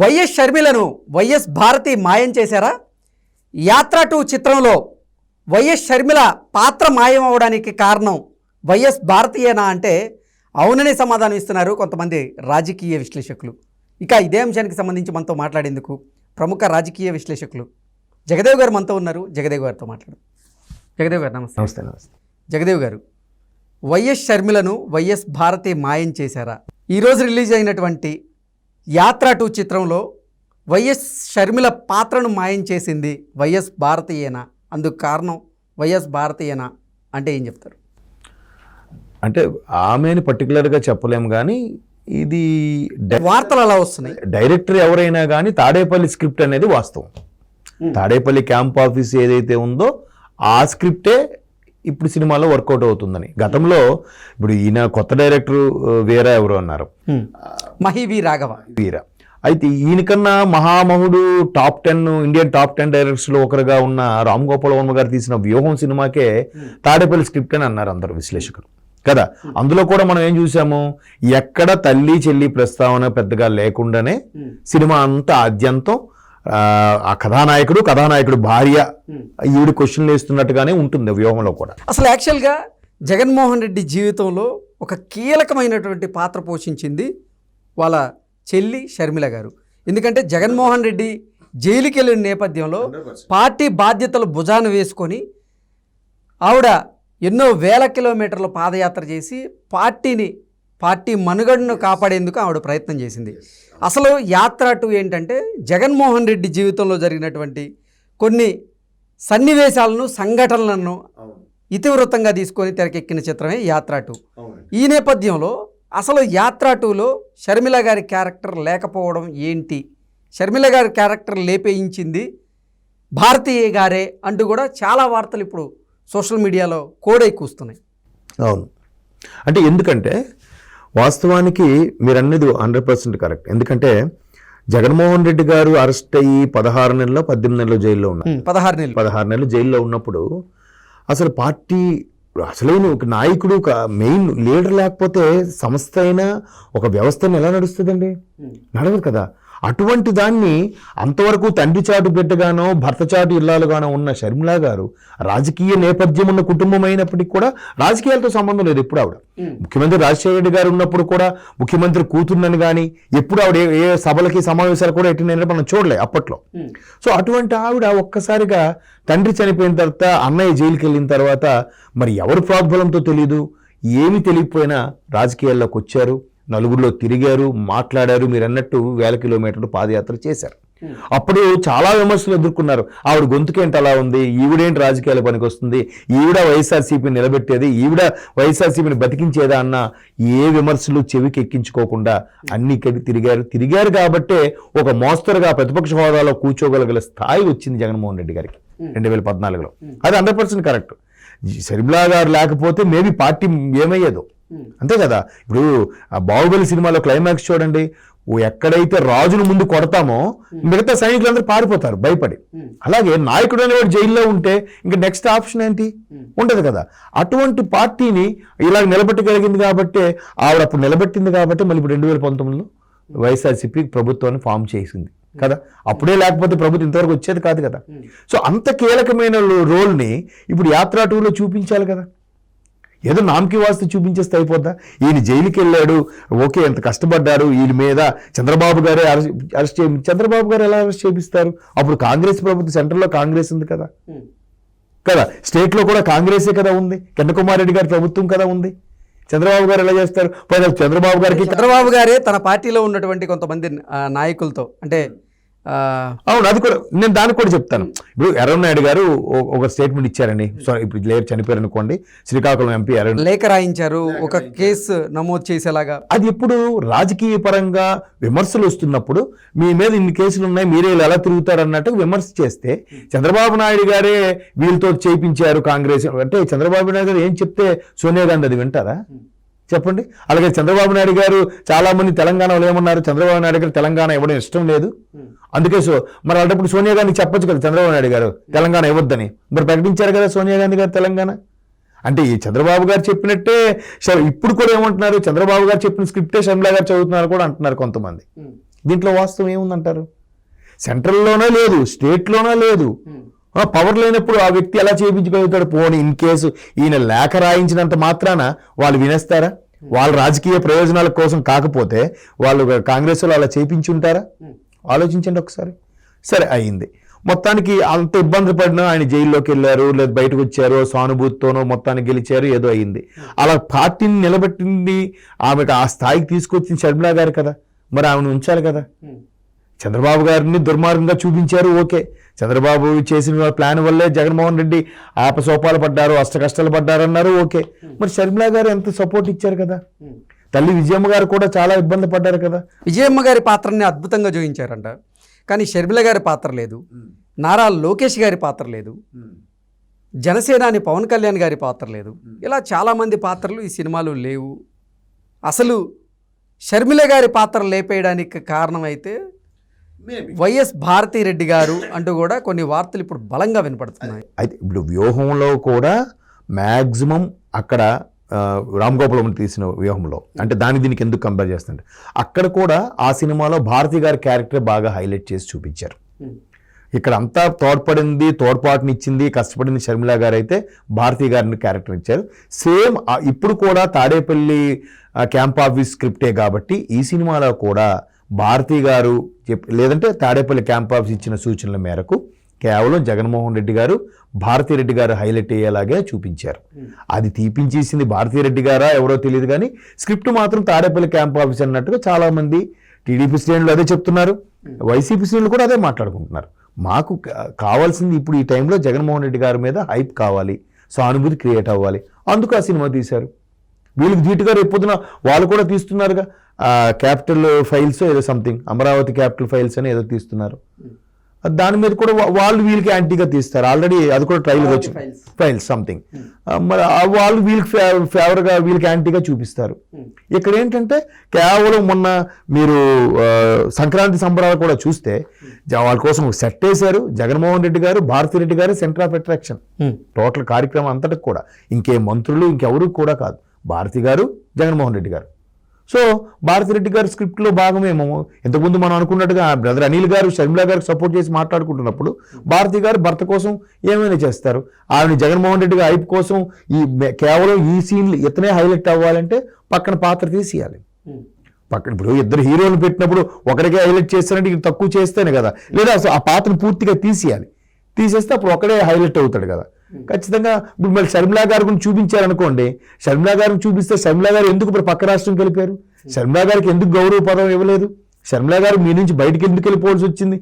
YS షర్మిలను YS Bharati మాయం చేశారా? యాత్ర టూ చిత్రంలో వైఎస్ షర్మిల పాత్ర మాయం అవడానికి కారణం వైఎస్ భారతీయేనా అంటే అవునని సమాధానం ఇస్తున్నారు కొంతమంది రాజకీయ విశ్లేషకులు. ఇక ఇదే అంశానికి సంబంధించి మనతో మాట్లాడేందుకు ప్రముఖ రాజకీయ విశ్లేషకులు జగదేవ్ గారు మనతో ఉన్నారు. జగదేవ్ గారితో మాట్లాడు జగదేవ్ గారు నమస్తే. నమస్తే నమస్తే. జగదేవ్ గారు వైఎస్ షర్మిలను వైఎస్ భారతి మాయం చేశారా? ఈరోజు రిలీజ్ అయినటువంటి యాత్ర టూ చిత్రంలో వైఎస్ షర్మిల పాత్రను మాయం చేసింది వైఎస్ భారతీయేనా? అందుకు కారణం వైఎస్ భారతీయేనా అంటే ఏం చెప్తారు? అంటే ఆమెని పర్టికులర్గా చెప్పలేము కానీ ఇది వార్తలు అలా వస్తున్నాయి. డైరెక్టర్ ఎవరైనా కానీ తాడేపల్లి స్క్రిప్ట్ అనేది వాస్తవం. తాడేపల్లి క్యాంప్ ఆఫీస్ ఏదైతే ఉందో ఆ స్క్రిప్టే ఇప్పుడు సినిమాలో వర్కౌట్ అవుతుందని. గతంలో ఇప్పుడు ఈయన కొత్త డైరెక్టర్ వేరే ఎవరు అన్నారు? మహివి రాఘవ. వీర. అయితే ఈయనకన్నా మహామహుడు top ten Indian top ten డైరెక్టర్స్లో ఒకరుగా ఉన్న రామ్ గోపాల్ వర్మ గారు తీసిన వ్యూహం సినిమాకే తాడేపల్లి స్క్రిప్ట్ అని అన్నారు అందరు విశ్లేషకులు. కదా? అందులో కూడా మనం ఏం చూసాము? ఎక్కడ తల్లి చెల్లి ప్రస్తావన పెద్దగా లేకుండానే సినిమా అంతా ఆద్యంతం ఆ, కథానాయకుడు కథానాయకుడు భార్య ఈవిడ క్వశ్చన్లు వేస్తున్నట్టుగానే ఉంటుంది వ్యూహంలో కూడా. అసలు యాక్చువల్గా జగన్మోహన్ రెడ్డి జీవితంలో ఒక కీలకమైనటువంటి పాత్ర పోషించింది వాళ్ళ చెల్లి షర్మిల గారు. ఎందుకంటే జగన్మోహన్ రెడ్డి జైలుకి వెళ్ళిన నేపథ్యంలో పార్టీ బాధ్యతలు భుజాన వేసుకొని ఆవిడ ఎన్నో వేల కిలోమీటర్ల పాదయాత్ర చేసి పార్టీని పార్టీ మనుగడను కాపాడేందుకు ఆవిడ ప్రయత్నం చేసింది. అసలు యాత్ర టూ ఏంటంటే జగన్మోహన్ రెడ్డి జీవితంలో జరిగినటువంటి కొన్ని సన్నివేశాలను సంఘటనలను ఇతివృత్తంగా తీసుకొని తెరకెక్కిన చిత్రమే యాత్ర టూ ఈ నేపథ్యంలో అసలు యాత్ర టూలో షర్మిల గారి క్యారెక్టర్ లేకపోవడం ఏంటి? షర్మిల గారి క్యారెక్టర్ లేపేయించింది భారతీయ గారే అంటూ కూడా చాలా వార్తలు ఇప్పుడు సోషల్ మీడియాలో కోడై కూస్తున్నాయి. అవును. అంటే ఎందుకంటే వాస్తవానికి మీరు అన్నది హండ్రెడ్ పర్సెంట్ కరెక్ట్. ఎందుకంటే జగన్మోహన్ రెడ్డి గారు అరెస్ట్ అయ్యి పదహారు నెలల్లో పద్దెనిమిది నెలలు జైల్లో ఉన్నారు. పదహారు నెలలు. పదహారు నెలలు జైల్లో ఉన్నప్పుడు అసలు పార్టీ అసలైన ఒక నాయకుడు ఒక మెయిన్ లీడర్ లేకపోతే సంస్థ అయినా ఒక వ్యవస్థను ఎలా నడుస్తుందండి? నడవదు కదా. అటువంటి దాన్ని అంతవరకు తండ్రి చాటు బిడ్డగానో భర్త చాటు ఇల్లాలుగానో ఉన్న షర్మిలా గారు రాజకీయ నేపథ్యం ఉన్న కుటుంబం అయినప్పటికీ కూడా రాజకీయాలతో సంబంధం లేదు ఎప్పుడు ఆవిడ. ముఖ్యమంత్రి రాజశేఖర రెడ్డి గారు ఉన్నప్పుడు కూడా ముఖ్యమంత్రి కూతుర్నని కానీ ఎప్పుడు ఆవిడ ఏ- సభలకి సమావేశాలు కూడా ఎట్టిన మనం చూడలే అప్పట్లో. సో అటువంటి ఆవిడ ఒక్కసారిగా తండ్రి చనిపోయిన తర్వాత అన్నయ్య జైలుకి వెళ్ళిన తర్వాత మరి ఎవరు ప్రోద్బలంతో తెలియదు ఏమీ తెలియకపోయినా రాజకీయాల్లోకి వచ్చారు? నలుగురిలో తిరిగారు మాట్లాడారు మీరు అన్నట్టు వేల కిలోమీటర్లు పాదయాత్ర చేశారు. అప్పుడు చాలా విమర్శలు ఎదుర్కొన్నారు. ఆవిడ గొంతుకేంటి అలా ఉంది? ఈవిడేంటి రాజకీయాల పనికి వస్తుంది? ఈవిడ వైఎస్ఆర్సీపీని నిలబెట్టేది? ఈవిడ వైఎస్ఆర్సీపీని బతికించేదా అన్న ఏ విమర్శలు చెవికి ఎక్కించుకోకుండా అన్ని ఇక్కడికి తిరిగారు. తిరిగారు కాబట్టే ఒక మోస్తరుగా ప్రతిపక్ష హోదాలో కూర్చోగలగల స్థాయి వచ్చింది జగన్మోహన్ రెడ్డి గారికి రెండు వేల పద్నాలుగులో. అది హండ్రెడ్ పర్సెంట్ కరెక్ట్. షర్మిలా గారు లేకపోతే మేబీ పార్టీ ఏమయ్యేదో. అంతే కదా. ఇప్పుడు ఆ బాహుబలి సినిమాలో క్లైమాక్స్ చూడండి. ఎక్కడైతే రాజును ముందు కొడతామో మిగతా సైనికులందరూ పారిపోతారు భయపడి. అలాగే నాయకుడు అనేవాడు జైల్లో ఉంటే ఇంకా నెక్స్ట్ ఆప్షన్ ఏంటి? ఉండదు కదా. అటువంటి పార్టీని ఇలా నిలబెట్టగలిగింది కాబట్టి ఆవిడ అప్పుడు నిలబెట్టింది కాబట్టి మళ్ళీ ఇప్పుడు రెండు వేల పంతొమ్మిదిలో వైఎస్ఆర్సీపీ ప్రభుత్వాన్ని ఫామ్ చేసింది. కదా? అప్పుడే లేకపోతే ప్రభుత్వం ఇంతవరకు వచ్చేది కాదు కదా. సో అంత కీలకమైన రోల్ని ఇప్పుడు యాత్రా టూర్లో చూపించాలి కదా. ఏదో నామకి వాస్తు చూపించేస్తే అయిపోద్దా? ఈయన జైలుకి వెళ్ళాడు ఓకే ఎంత కష్టపడ్డారు ఈయన మీద చంద్రబాబు గారే అరెస్ట్ అరెస్ట్ చేయ చంద్రబాబు గారు ఎలా అరెస్ట్ చేపిస్తారు? అప్పుడు కాంగ్రెస్ ప్రభుత్వం సెంటర్లో కాంగ్రెస్ ఉంది కదా. కదా? స్టేట్లో కూడా కాంగ్రెసే కదా ఉంది. కిరణ్ రెడ్డి గారి ప్రభుత్వం కదా ఉంది. చంద్రబాబు గారు ఎలా చేస్తారు? చంద్రబాబు గారికి చంద్రబాబు గారే తన పార్టీలో ఉన్నటువంటి కొంతమంది నాయకులతో అంటే అవును అది కూడా నేను దానికి కూడా చెప్తాను. ఇప్పుడు ఎర్రన్ నాయుడు గారు ఓ- ఒక స్టేట్మెంట్ ఇచ్చారండి సో ఇప్పుడు లేరు చనిపోయారు అనుకోండి శ్రీకాకుళం ఎంపీ ఎర్రన్ లేఖ రాయించారు ఒక కేసు నమోదు చేసేలాగా. అది ఎప్పుడు రాజకీయ పరంగా విమర్శలు వస్తున్నప్పుడు మీ మీద ఇన్ని కేసులు ఉన్నాయి మీరే ఎలా తిరుగుతారు అన్నట్టు విమర్శ చేస్తే చంద్రబాబు నాయుడు గారే వీళ్ళతో చేయించారు కాంగ్రెస్. అంటే చంద్రబాబు నాయుడు గారు ఏం చెప్తే సోనియా గాంధీ అది వింటారా? చెప్పండి. అలాగే చంద్రబాబు నాయుడు గారు చాలా మంది తెలంగాణలో ఏమన్నారు? చంద్రబాబు నాయుడు గారు తెలంగాణ ఇవ్వడం ఇష్టం లేదు. అందుకే సో మరి అలాంటప్పుడు సోనియా గాంధీ చెప్పొచ్చు కదా చంద్రబాబు నాయుడు గారు తెలంగాణ ఇవ్వద్దని. మరి ప్రకటించారు కదా సోనియా గాంధీ గారు తెలంగాణ? అంటే ఈ చంద్రబాబు గారు చెప్పినట్టే సరే ఇప్పుడు కూడా ఏమంటున్నారు? చంద్రబాబు గారు చెప్పిన స్క్రిప్టే షర్మిలా గారు చదువుతున్నారు కూడా అంటున్నారు కొంతమంది. దీంట్లో వాస్తవం ఏముందంటారు? సెంట్రల్లోనే లేదు స్టేట్లోనే లేదు. పవర్ లేనప్పుడు ఆ వ్యక్తి ఎలా చేయించగలుగుతాడు పోనీ ఇన్ కేసు ఈయన లేఖ రాయించినంత మాత్రాన వాళ్ళు వినేస్తారా? వాళ్ళ రాజకీయ ప్రయోజనాల కోసం కాకపోతే వాళ్ళు కాంగ్రెస్ వాళ్ళు అలా చేయించి ఉంటారా ఆలోచించండి ఒకసారి. సరే అయింది మొత్తానికి అంత ఇబ్బంది పడినా ఆయన జైల్లోకి వెళ్ళారు లేదా బయటకు వచ్చారు సానుభూతితోనో మొత్తానికి గెలిచారు ఏదో అయింది అలా పార్టీని నిలబెట్టింది ఆమెకు ఆ స్థాయికి తీసుకొచ్చింది షర్మిలా గారు కదా. మరి ఆమెను ఉంచాలి కదా. చంద్రబాబు గారిని దుర్మార్గంగా చూపించారు ఓకే. చంద్రబాబు చేసిన ప్లాన్ వల్లే జగన్మోహన్ రెడ్డి ఆపసోపాలు పడ్డారు అష్ట కష్టాలు పడ్డారు అన్నారు ఓకే. మరి షర్మిలా గారు ఎంత సపోర్ట్ ఇచ్చారు కదా? తల్లి విజయమ్మ గారు కూడా చాలా ఇబ్బంది పడ్డారు కదా? విజయమ్మ గారి పాత్రని అద్భుతంగా జోయించారంట. కానీ షర్మిల గారి పాత్ర లేదు. నారా లోకేష్ గారి పాత్ర లేదు. జనసేనాని పవన్ కళ్యాణ్ గారి పాత్ర లేదు. ఇలా చాలామంది పాత్రలు ఈ సినిమాలో లేవు. అసలు షర్మిల గారి పాత్ర లేపేయడానికి కారణమైతే వైఎస్ భారతిరెడ్డి గారు అంటూ కూడా కొన్ని వార్తలు ఇప్పుడు బలంగా వినపడుతున్నాయి. అయితే ఇప్పుడు వ్యూహంలో కూడా మ్యాక్సిమం అక్కడ రామ్ గోపాలం తీసిన వ్యూహంలో అంటే దాని దీనికి ఎందుకు కంపేర్ చేస్తుంటే అక్కడ కూడా ఆ సినిమాలో భారతి గారి క్యారెక్టర్ బాగా హైలైట్ చేసి చూపించారు. ఇక్కడ అంతా తోడ్పడింది తోడ్పాటునిచ్చింది కష్టపడింది షర్మిల గారు అయితే భారతి గారిని క్యారెక్టర్ ఇచ్చారు. సేమ్ ఇప్పుడు కూడా తాడేపల్లి క్యాంప్ ఆఫీస్ స్క్రిప్టే కాబట్టి ఈ సినిమాలో కూడా భారతి గారు చెప్ లేదంటే తాడేపల్లి క్యాంప్ ఆఫీస్ ఇచ్చిన సూచనల మేరకు కేవలం జగన్మోహన్ రెడ్డి గారు భారతీ రెడ్డి గారు హైలైట్ అయ్యేలాగే చూపించారు. అది తీపించేసింది భారతీ రెడ్డి గారా ఎవరో తెలియదు కానీ స్క్రిప్ట్ మాత్రం తాడేపల్లి క్యాంప్ ఆఫీస్ అన్నట్టుగా చాలామంది టీడీపీ శ్రేణులు అదే చెప్తున్నారు. వైసీపీ శ్రేణులు కూడా అదే మాట్లాడుకుంటున్నారు. మాకు కావాల్సింది ఇప్పుడు ఈ టైంలో జగన్మోహన్ రెడ్డి గారి మీద హైప్ కావాలి సానుభూతి క్రియేట్ అవ్వాలి. అందుకు ఆ సినిమా తీశారు. వీళ్ళకి ధీటుగా రేపు పొద్దున వాళ్ళు కూడా తీస్తున్నారుగా. క్యాపిటల్ ఫైల్స్ ఏదో సంథింగ్ అమరావతి క్యాపిటల్ ఫైల్స్ అని ఏదో తీస్తున్నారు. దాని మీద కూడా వాళ్ళు వీళ్ళకి యాంటీగా తీస్తారు. ఆల్రెడీ అది కూడా ట్రైల్ files. ఫైల్స్ సంథింగ్ మరి వాళ్ళు వీళ్ళకి ఫేవర్గా వీళ్ళకి యాంటీగా చూపిస్తారు. ఇక్కడ ఏంటంటే కేవలం మొన్న మీరు సంక్రాంతి సంబరాలు కూడా చూస్తే జ- వాళ్ళ కోసం సెట్ వేశారు. జగన్మోహన్ రెడ్డి గారు భారతి రెడ్డి గారు సెంటర్ ఆఫ్ అట్రాక్షన్ టోటల్ కార్యక్రమం అంతటికి కూడా. ఇంకే మంత్రులు ఇంకెవరు కూడా కాదు. భారతి గారు జగన్మోహన్ రెడ్డి గారు. సో భారతిరెడ్డి గారి స్క్రిప్ట్లో భాగమేమో ఇంతకుముందు మనం అనుకున్నట్టుగా బ్రదర్ అనిల్ గారు షర్మిల గారికి సపోర్ట్ చేసి మాట్లాడుకుంటున్నప్పుడు భారతి గారు భర్త కోసం ఏమైనా చేస్తారు? ఆవిడ జగన్మోహన్ రెడ్డి గారి ఐపు కోసం ఈ కేవలం ఈ సీన్లు ఇతనే హైలైట్ అవ్వాలంటే పక్కన పాత్ర తీసేయాలి. పక్కన ఇప్పుడు ఇద్దరు హీరోలు పెట్టినప్పుడు ఒకరికే హైలైట్ చేస్తారంటే తక్కువ చేస్తేనే కదా. లేదా అసలు ఆ పాత్రను పూర్తిగా తీసేయాలి. తీసేస్తే అప్పుడు ఒకడే హైలైట్ అవుతాడు కదా. ఖచ్చితంగా ఇప్పుడు మళ్ళీ షర్మిలా గారి గురించి చూపించారనుకోండి షర్మిలా గారిని చూపిస్తే షర్మిలా గారు ఎందుకు ఇప్పుడు పక్క రాష్ట్రం కలిపారు షర్మిలా గారికి ఎందుకు గౌరవ పదం ఇవ్వలేదు? షర్మిలా గారు మీ నుంచి బయటికి ఎందుకు వెళ్ళిపోవాల్సి వచ్చింది?